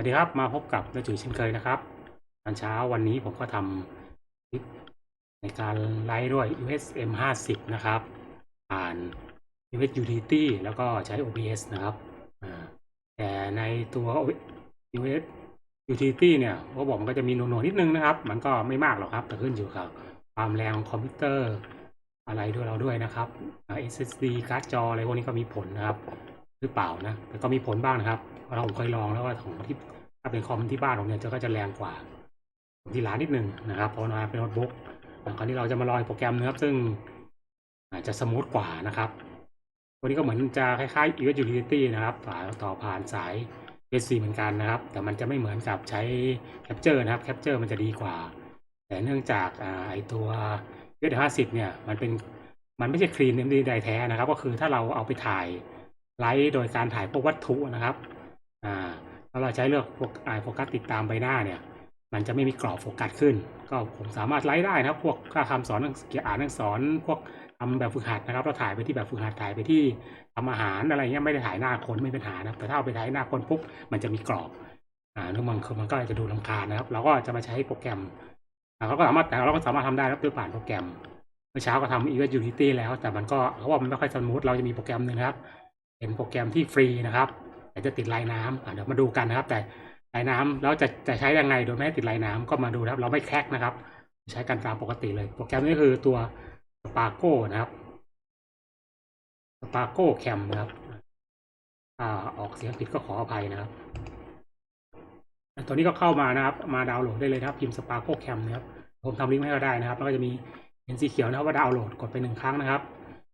วัสดีครับมาพบกับนจุ๋ยเช่นเคยนะครับตอนเช้าวันนี้ผมก็ทำคลิปในการไลฟ์ด้วย USM 50นะครับผ่าน US Utility แล้วก็ใช้ OBS นะครับแต่ในตัว US Utility เนี่ยเขาบอกมันก็จะมีหน่วงนิดนึงนะครับ มันก็ไม่มากหรอกครับ แต่ขึ้นอยู่กับความแรงของคอมพิวเตอร์อะไรด้วยเราด้วยนะครับ SSD การ์ดจออะไรพวกนี้ก็มีผลนะครับ หรือเปล่านะแต่ก็มีผลบ้างนะครับเราเราผมเคยลองแล้วว่าของที่ถ้าเป็นคอมที่บ้านผมเนี่ยจะก็จะแรงกว่าที่ร้านนิดนึงนะครับเพราะว่าเป็นโน้ตบุ๊กคราวนี้เราจะมาลองโปรแกรมนะครับ ซึ่งอาจจะสมูทกว่านะครับตัวนี้ก็เหมือนจะคล้ายๆ US Utility นะครับต่อผ่านสาย USB เหมือนกันนะครับ แต่มันจะไม่เหมือนกับใช้ Capture นะครับ Capture มันจะดีกว่า แต่เนื่องจากอไอตัว US 50เนี่ยมันเป็นมันไม่ใช่ clean MD ใดแท้นะครับ ก็คือถ้าเราเอาไปถ่าย ไลท์โดยการถ่ายพวกวัตถุนะครับอ่าถ้าเราใช้เลือกพวกไอโฟกัสติดตามใบหน้าเนี่ย มันจะไม่มีกรอบโฟกัสขึ้น ก็ผมสามารถไลท์ได้นะครับพวกค่าคำสอนเกี่ยวอ่านหนังสอนพวกทำแบบฝึกหัดนะครับเราถ่ายไปที่แบบฝึกหัดถ่ายไปที่ทำอาหารอะไรเงี้ยไม่ได้ถ่ายหน้าคนไม่เป็นปัญหานะแต่ถ้าเอาไปถ่ายหน้าคนปุ๊บมันจะมีกรอบอ่าแล้วมันมันก็จะดูลำคาญนะครับเราก็จะมาใช้โปรแกรมอ่าเราก็สามารถแต่เราก็สามารถทำได้นะครับด้วยผ่านโปรแกรมเมื่อเช้าก็ทำ EVS Utility แล้ว แต่มันก็เขาว่ามันไม่ค่อยสมูทเราจะมีโปรแกรมหนึ่งครับ เป็นโปรแกรมที่ฟรีนะครับแต่จะติดลายน้ำเดี๋ยวมาดูกันนะครับ แต่ลายน้ำแล้วจะจะใช้ยังไงโดยไม่ติดลายน้ำก็มาดูนะครับ เราไม่แคร็กนะครับ ใช้กันตามปกติเลย โปรแกรมนี้คือตัว Sparko นะครับ Sparko Cam นะครับอ่าออกเสียงผิดก็ขออภัยนะครับตัวนี้ก็เข้ามานะครับ มาดาวน์โหลดได้เลยนะครับ พิมพ์ Sparko Cam นะครับ ผมทำลิงก์ให้ก็ได้นะครับ แล้วก็จะมีเป็นสีเขียวนะครับว่าดาวน์โหลดกดไปหนึ่งครั้งนะครับ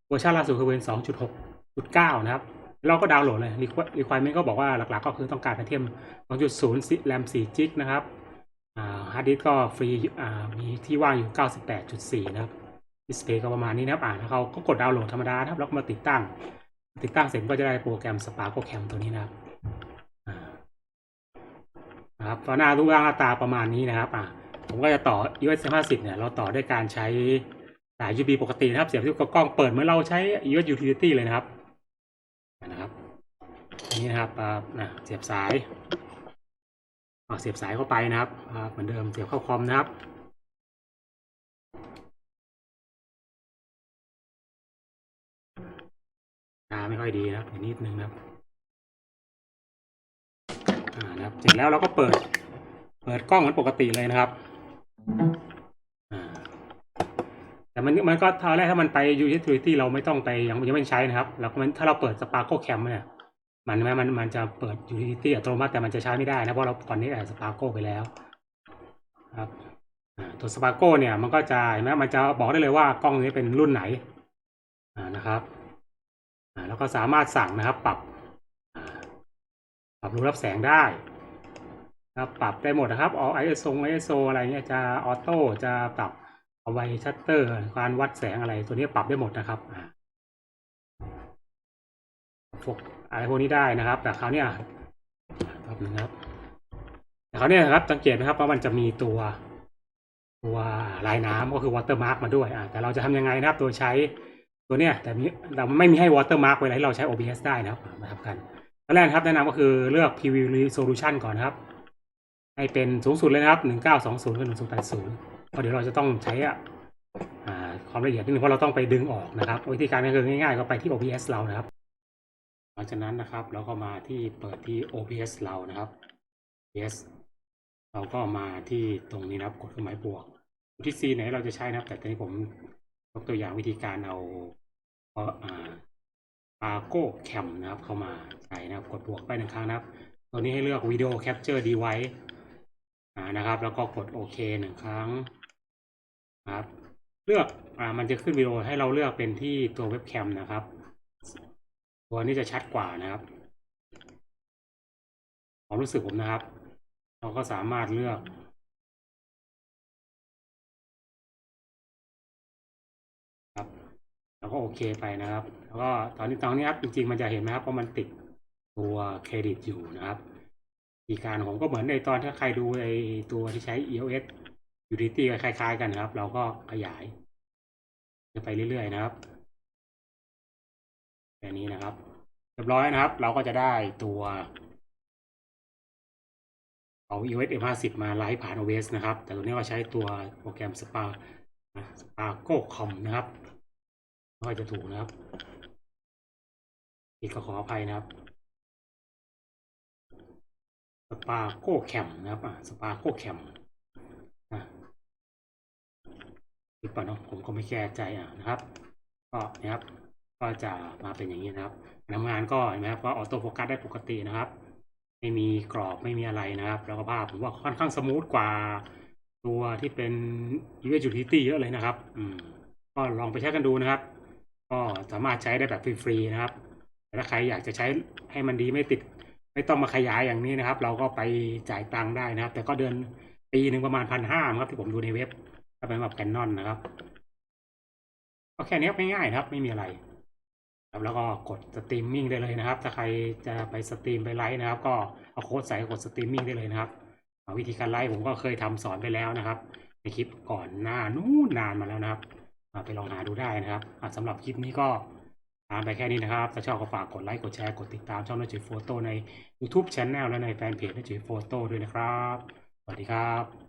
เวอร์ชันล่าสุดคือเวอร์ชันสองจุดหกจุดเก้านะครับ เราก็ดาวน์โหลดเลย requirement ก็บอกว่าหลักๆ ก็คือต้องการแพทเทียม2.0แรม4จิกนะครับอ่าฮาร์ดดิสก์ก็ฟรีอ่ามีที่ว่างอยู่ 98.4 นะครับดิสเพย์ก็ประมาณนี้นะครับอ่าแล้วเขาก็กดดาวน์โหลดธรรมดาครับแล้วก็มาติดตั้ง ติดตั้งเสร็จก็จะได้โปรแกรม Sparko Cam ตัวนี้นะครับอ่านะครับหน้ารูปร่างหน้าตาประมาณนี้นะครับอ่าผมก็จะต่อ US 50เนี่ยเราต่อด้วยการใช้สาย USB ปกตินะครับ เสียบที่กล้องเปิดเหมือนเราใช้ US Utility เลยนะครับ นะครับอันนี้นะครับนะเสียบสายอ่าเสียบสายเข้าไปนะครับเหมือนเดิมเสียบเข้าคอมนะครับตาไม่ค่อยดีนะครับนิดนึงนะครับอ่านะครับ เสร็จแล้วเราก็เปิด เปิดกล้องเหมือนปกติเลยนะครับ มันมันก็ตอนแรกถ้ามันไป utility เราไม่ต้องไปยังยังไม่ใช้นะครับ แล้วมันถ้าเราเปิด Sparko Cam เนี่ยมันมันมันมันจะเปิด utility อัตโนมัติแต่มันจะใช้ไม่ได้นะเพราะเราก่อนนี้แอด Sparko ไปแล้วครับตัว Sparko เนี่ยมันก็จะเห็นไหมมันจะบอกได้เลยว่ากล้องนี้เป็นรุ่นไหนนะครับแล้วก็สามารถสั่งนะครับ ปรับปรับรูรับแสงได้ครับปรับได้หมดนะครับออ ISO ISO อะไรเงี้ยจะออโต้จะปรับ เอาไว้ชัตเตอร์ การวัดแสงอะไรตัวนี้ปรับได้หมดนะครับอ่าพวกอะไรพวกนี้ได้นะครับ แต่คราวเนี้ยแป๊บนึงครับแต่คราวเนี้ยนะครับสังเกตนะครับว่ามันจะมีตัวตัวลายน้ำก็คือ watermark มาด้วยอ่าแต่เราจะทำยังไงนะครับ โดยใช้ตัวเนี้ยแต่มีเราไม่มีให้ watermark ไว้ให้เราใช้ OBS ได้นะครับมาทำกันขั้นแรกนะครับแนะนำก็คือเลือก preview resolution ก่อนนะครับ ให้เป็นสูงสุดเลยนะครับ 1920กับ1080 เพราะเดี๋ยวเราจะต้องใช้อ่าความละเอียดนิดนึงเพราะเราต้องไปดึงออกนะครับ วิธีการก็คือง่ายๆก็ไปที่ OBS เรานะครับ หลังจากนั้นนะครับเราก็มาที่เปิดที่ OBS เรานะครับ OBS เราก็มาที่ตรงนี้นะครับกดเครื่องหมายบวกที่ C ไหนเราจะใช้นะครับ แต่ตอนนี้ผมยกตัวอย่างวิธีการเอาเอาอ่า Argo Cam นะครับ เข้ามาใส่นะครับ กดบวกไปหนึ่งครั้งนะครับ ตัวนี้ให้เลือก Video Capture Device อ่านะครับ แล้วก็กดโอเคหนึ่งครั้ง ครับเลือกอ่ามันจะขึ้นวิดีโอให้เราเลือกเป็นที่ตัวเว็บแคมนะครับตัวนี้จะชัดกว่านะครับความรู้สึกผมนะครับ เราก็สามารถเลือกครับแล้วก็โอเคไปนะครับ แล้วก็ตอนนี้ตอนนี้ครับจริงๆมันจะเห็นไหมครับเพราะมันติดตัวเครดิตอยู่นะครับวิธีการผมก็เหมือนในตอนถ้าใครดูไอตัวที่ใช้ EOS Utility ก็คล้าย ๆ กันครับ เราก็ขยายจะไปเรื่อย ๆ นะครับแบบนี้นะครับเรียบร้อยนะครับ เราก็จะได้ตัวเอา iOS M50 มาไลฟ์ผ่าน OS นะครับ แต่ตัวนี้ก็ใช้ตัวโปรแกรม Spa นะ Sparko Com นะครับไม่ค่อยจะถูกนะครับอีกก็ขออภัยนะครับ Sparko Cam นะครับอะ Sparko Cam นะ อีกป่ะเนาะผมก็ไม่แก้ใจอะนะครับ ก็นะครับ ก็จะมาเป็นอย่างนี้นะครับทำงานก็เห็นไหมครับก็ออโต้โฟกัสได้ปกตินะครับ ไม่มีกรอบไม่มีอะไรนะครับ แล้วก็ภาพผมว่าค่อนข้างสมูทกว่าตัวที่เป็น US Utility เยอะเลยนะครับอืมก็ลองไปใช้กันดูนะครับ ก็สามารถใช้ได้แบบฟรีๆนะครับแต่ถ้าใครอยากจะใช้ให้มันดีไม่ติด ไม่ต้องมาขยายอย่างนี้นะครับ เราก็ไปจ่ายตังค์ได้นะครับ แต่ก็เดือนปีหนึ่งประมาณพันห้าครับที่ผมดูในเว็บ ถ้าเป็นแบบแคนนอนนะครับก็แค่นี้ง่ายๆครับ ไม่มีอะไรครับแล้วก็กดสตรีมมิ่งได้เลยนะครับ ถ้าใครจะไปสตรีมไปไลฟ์นะครับ ก็เอาโค้ดใส่กดสตรีมมิ่งได้เลยนะครับวิธีการไลฟ์ผมก็เคยทำสอนไปแล้วนะครับ ในคลิปก่อนหน้านู้นนานมาแล้วนะครับไปลองหาดูได้นะครับอ่าสำหรับคลิปนี้ก็ตามไปแค่นี้นะครับ ถ้าชอบก็ฝากกดไลค์กดแชร์กดติดตามช่องนจิโฟโต้ใน YouTube Channel และในแฟนเพจนจิโฟโต้ด้วยนะครับ สวัสดีครับ